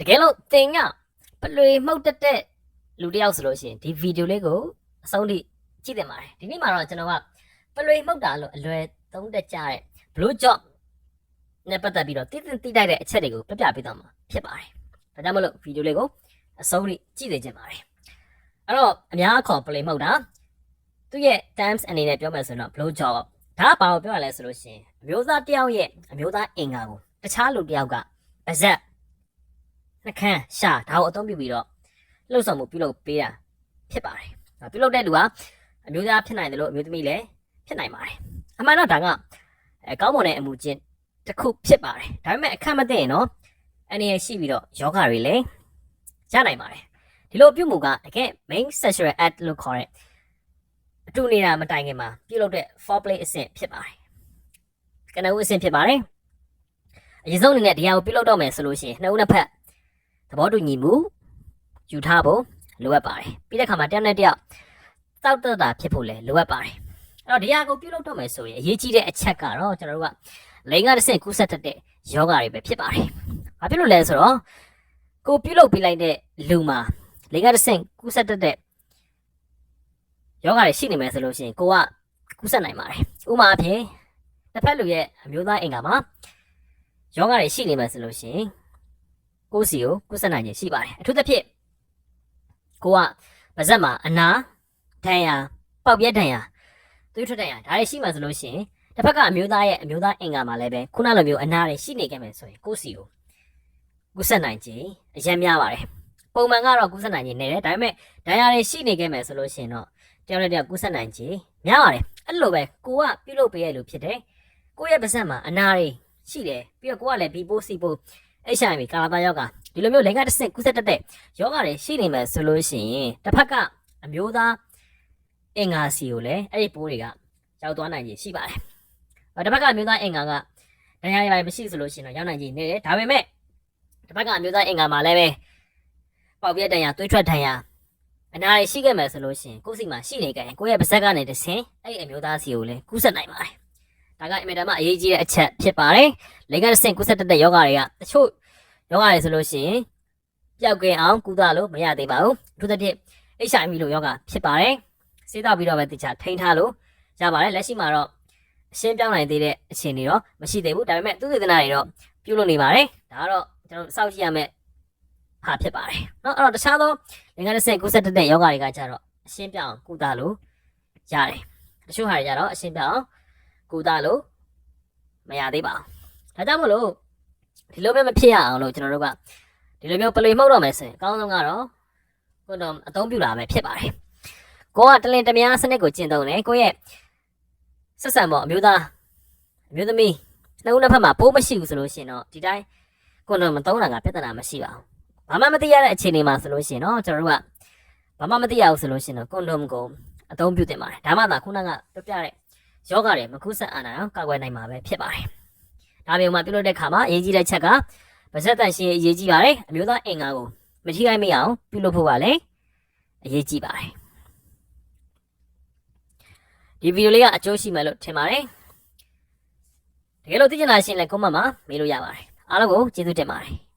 တကယ်လို့တင်ကပလွေမှုတ်တက်တဲ့လူတစ်ယောက်ဆိုလို့ရှိရင်ဒီဗီဒီယိုလေးကိုအဆုံးထိကြည့်တင်ပါတယ်ဒီနေ့မှာတော့ကျွန်တော်ကပလွေမှုတ်တာလို့အလွယ်သုံးတတ်ကြတဲ့ blue job နဲ့ပတ်သက်ပြီးတော့တည်တည်တိတိုက်တဲ့အချက်တွေကိုပြပြပေးသွားမှာဖြစ်ပါတယ်ဒါကြောင့်မလို့ဗီဒီယိုလေးကိုအဆုံးထိကြည့်နေကြပါတယ်အဲ့တော့အများအခေါ်ပလွေမှုတ်တာသူ့ရဲ့ terms အနေနဲ့ပြောမယ်ဆိုရင်တော့ blue job ဒါကဘာကိုပြောရလဲဆိုလို့ရှိရင်အမျိုးသားတစ်ယောက်ရဲ့အမျိုးသားအင်္ဂါကိုတခြားလူတစ်ယောက်ကပါဇက် နှခမ်းရှာဒါကိုအသုံးပြုပြီးတော့လှုပ်ဆောင်မှုပြုလုပ်ပေးတာဖြစ်ပါတယ်ဒါပြုလုပ်တဲ့လူကအမျိုးသားဖြစ်နိုင်တယ်လို့အမျိုးသမီးလည်းဖြစ်နိုင်ပါတယ်အမှန်တော့ဒါကအဲကောင်းမွန်တဲ့အမှုချင်းတစ်ခုဖြစ်ပါတယ်ဒါပေမဲ့အခက်မသိရင်တော့အနေရရှိပြီးတော့ယောဂတွေလည်းရနိုင်ပါတယ်ဒီလိုပြုမှုကတကယ် main sexual act လို့ခေါ်တဲ့အတူနေတာမတိုင်ခင်မှာပြုလုပ်တဲ့ foreplay အဆင့်ဖြစ်ပါတယ်ကနဦးအဆင့်ဖြစ်ပါတယ်အရင်ဆုံးအနေနဲ့ဒီဟာကိုပြုလုပ်တော့မယ်ဆိုလို့ရှိရင်နှစ်ဦးနှစ်ဖက် သဘောတူညီမှုယူထားဖို့လိုအပ်ပါတယ်ပြီးတဲ့အခါမှာတယောက်နဲ့တယောက်တောက်တတာဖြစ်ဖို့လည်းလိုအပ်ပါတယ်အဲ့တော့ဒီဟာကိုပြုလုပ်တော့မယ်ဆိုရင်အရေးကြီးတဲ့အချက်ကတော့ကျွန်တော်တို့ကလိင်ကတစ်ဆင့်ကူးဆက်တတ်တဲ့ယောဂတွေပဲဖြစ်ပါတယ်ဘာဖြစ်လို့လဲဆိုတော့ကိုပြုလုပ်ပေးလိုက်တဲ့လူမှာလိင်ကတစ်ဆင့်ကူးဆက်တတ်တဲ့ယောဂတွေရှိနေမယ်ဆိုလို့ရှိရင်ကိုကကူးဆက်နိုင်ပါတယ်ဥပမာအဖြစ်တစ်ဖက်လူရဲ့အမျိုးသားအင်္ဂါမှာယောဂတွေရှိနေမယ်ဆိုလို့ရှိရင် ကိုယ်စီကိုကူးဆက်နိုင်ခြင်းရှိပါတယ်အထူးသဖြင့်ကိုကပါဇက်မှာအနာဒဏ်ရာပေါက်ပြက်ဒဏ်ရာသွေးထွက်ဒဏ်ရာဒါတွေရှိမှဆိုလို့ရှိရင်တစ်ဖက်ကအမျိုးသားရဲ့အမျိုးသားအင်္ဂါမှာလည်းပဲခုနလိုမျိုးအနာတွေရှိနေခဲ့မယ်ဆိုရင်ကိုယ်စီကိုကူးဆက်နိုင်ခြင်းအရင်များပါတယ်ပုံမှန်ကတော့ကူးဆက်နိုင်ခြင်းနေတယ်ဒါပေမဲ့ဒဏ်ရာတွေရှိနေခဲ့မယ်ဆိုလို့ရှိရင်တော့တယောက်နဲ့တယောက်ကူးဆက်နိုင်ခြင်းများပါတယ်အဲ့လိုပဲကိုကပြုလုပ်ပေးရလို့ဖြစ်တယ်ကိုယ့်ရဲ့ပါဇက်မှာအနာတွေရှိတယ်ပြီးတော့ကိုကလည်းဘီပိုးစီပိုး HIV ကာလာတာယောဂဒီလိုမျိုးလက်ကတစ်ဆင့်ကူးဆက်တတ်တဲ့ယောဂတွေရှိနေမယ်ဆိုလို့ရှိရင်တစ်ဖက်ကအမျိုးသားအင်္ဂါစီကိုလည်းအဲ့ဒီပိုးတွေကရောက်သွားနိုင်ခြင်းရှိပါတယ်။တစ်ဖက်ကအမျိုးသားအင်္ဂါကဒဏ်ရာတွေမရှိဆိုလို့ရှိရင်တော့ရောက်နိုင်ခြင်းနေတယ်ဒါပေမဲ့တစ်ဖက်ကအမျိုးသားအင်္ဂါမှာလည်းပဲပေါက်ပြက်ဒဏ်ရာသွေးထွက်ဒဏ်ရာအနာတွေရှိခဲ့မယ်ဆိုလို့ရှိရင်ကိုယ်စီမှာရှိနေကြရင်ကိုယ့်ရဲ့ပါဇက်ကနေတစ်ဆင့်အဲ့ဒီအမျိုးသားစီကိုလည်းကူးဆက်နိုင်ပါတယ်။ဒါကအင်မတန်မှအရေးကြီးတဲ့အချက်ဖြစ်ပါတယ်။လက်ကတစ်ဆင့်ကူးဆက်တတ်တဲ့ယောဂတွေကတချို့ ယောဂရည်ဆိုလို့ရှိရင်ပျောက်ကင်အောင်ကုသလို့မရသေးပါဘူးအထူးသဖြင့် HIV လို့ယောဂဖြစ်ပါတယ်စေးတော့ပြီးတော့ပဲတခြားထိန်းထားလို့ရပါတယ်လက်ရှိမှာတော့အရှင်းပြောင်းနိုင်သေးတဲ့အခြေအနေတော့မရှိသေးဘူးဒါပေမဲ့သူသေသနာတွေတော့ပြုလုပ်နေပါတယ်ဒါကတော့ကျွန်တော်စောင့်ကြည့်ရမယ့်ဟာဖြစ်ပါတယ်เนาะအဲ့တော့တခြားသောငင်္ဂတစ်ဆင့်ကုသတတ်တဲ့ယောဂတွေကကြတော့အရှင်းပြောင်းကုသလို့ရတယ်တချို့ဟာတွေကြတော့အရှင်းပြောင်းကုသလို့မရသေးပါဘူးဒါကြောင့်မလို့ ဒီလိုပဲမဖြစ်ရအောင်လို့ကျွန်တော်တို့ကဒီလိုမျိုးပလွေမှုတ်တော့မယ်ဆိုရင်အကောင်းဆုံးကတော့ကိုတော့အသုံးပြုတာပဲဖြစ်ပါတယ်ကိုကတလင်တမယားစနစ်ကိုကျင့်သုံးတယ်ကိုရဲ့ဆက်ဆံပေါ့အမျိုးသားအမျိုးသမီးနှစ်ဦးနှစ်ဖက်မှာပိုးမရှိဘူးဆိုလို့ရှိရင်တော့ဒီတိုင်းကိုတော့မသုံးတာကပြဿနာမရှိပါဘူးဘာမှမသိရတဲ့အခြေအနေမှာဆိုလို့ရှိရင်တော့ကျွန်တော်တို့ကဘာမှမသိရဘူးဆိုလို့ရှိရင်တော့ကွန်ဒုံကိုအသုံးပြုတင်ပါတယ်ဒါမှသာခုနကပြပြတဲ့ယောဂတွေမခုဆက်အာနာအောင်ကာကွယ်နိုင်မှာပဲဖြစ်ပါတယ် ဒါမျိုးမှပြုလုပ်တဲ့ခါမှာအရေးကြီးတဲ့ချက်ကပါဇက်တန်ရှင်အရေးကြီးပါတယ်အမျိုးသားအင်္ဂါကိုမထိခိုက်မရအောင်ပြုလုပ်ဖို့ကလည်းအရေးကြီးပါတယ်ဒီဗီဒီယိုလေးကအကျိုးရှိမယ်လို့ထင်ပါတယ်တကယ်လို့သိချင်တာရှင်လည်းကွန်မန့်မှာမေးလို့ရပါတယ်အားလုံးကိုကျေးဇူးတင်ပါတယ်